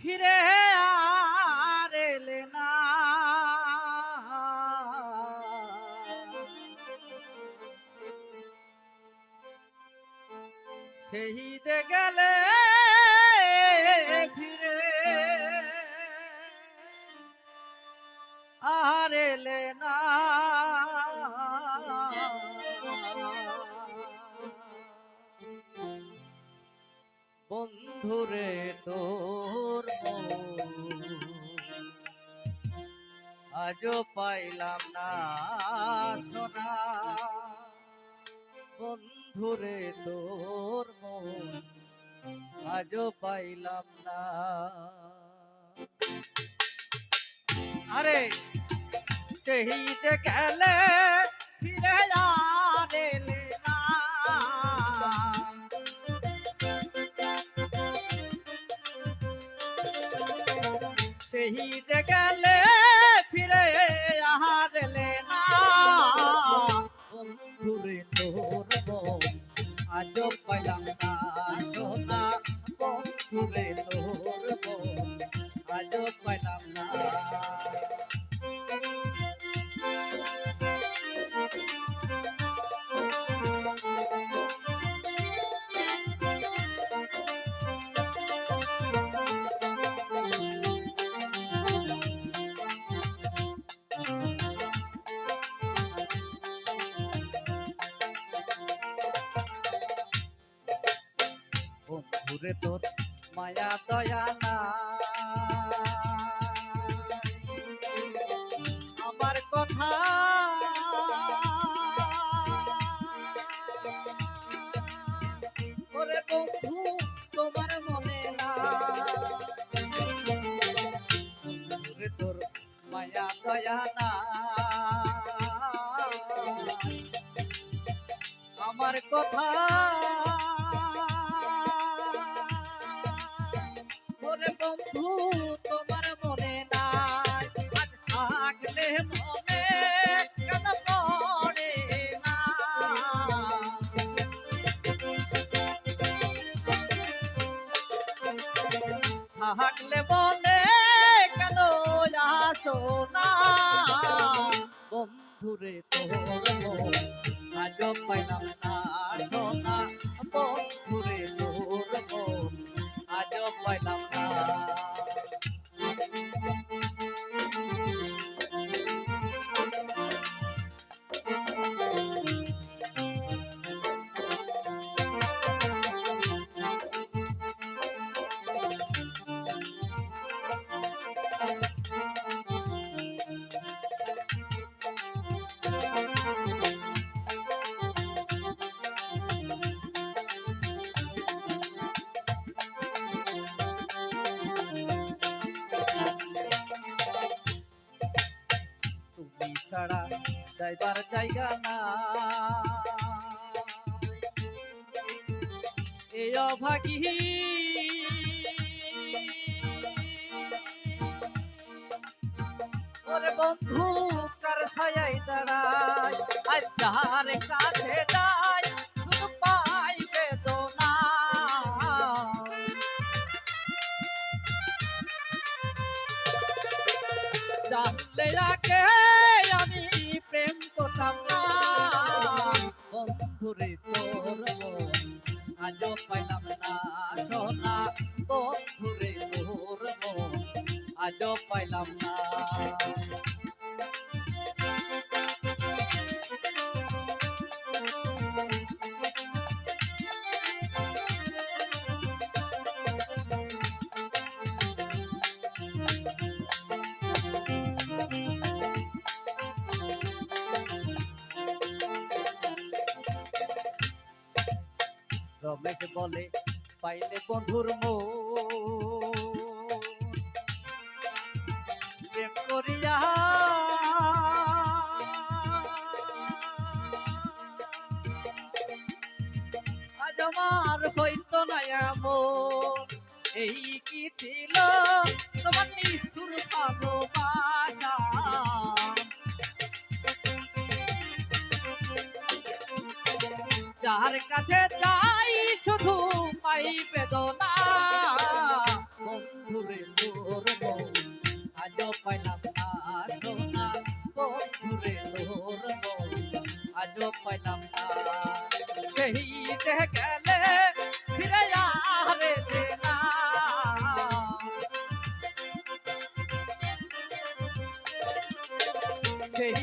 ফিরে আর এলে না। শহীদে গেলে ফিরে আর না। বন্ধুরে তোর আজও পাইলাম না সোনা। বন্ধুরে তোর মন। পাইলাম না। আরে শহীদ গেলে ফিরে আর শহীদ গেলে ফিরে হারলে না বন্ধুরে তোর মন আজ পাইলাম না সোনা। বন্ধুরে তোর আজ পাইলাম না বন্ধুরে তোর মায়া দয়া না আমার কথা ওরে বন্ধু তোমার আমার কথা বন্ধু তোমার মনে নাই। থাকলে মনে কেন পড়ে না? থাকলে মনে কেন আসো না? বন্ধুরে, তোর আজ পাইলাম না। ছাড়া যাইবার জায়গা না এই অভাগী। ওরে বন্ধু কার ছায়াই দাঁড়ায়, আজ যাহার কাছে যাই শুধু পাই বেদনা। জানলে আগে বন্ধুরে করব আজও পাইলাম না সোনা। বন্ধুরে করব আজও পাইলাম না। রমেশ বলে পাইলে বন্ধুর মো করিয়া আজ আমার এই কি ছিল যার কাছে তাই শুধু পাই বেদনা। বন্ধুরে তোর আজ পাইলাম না সোনা। বন্ধুরে তোর আজ পাইলাম সেই গেলে ফিরে আরে সেই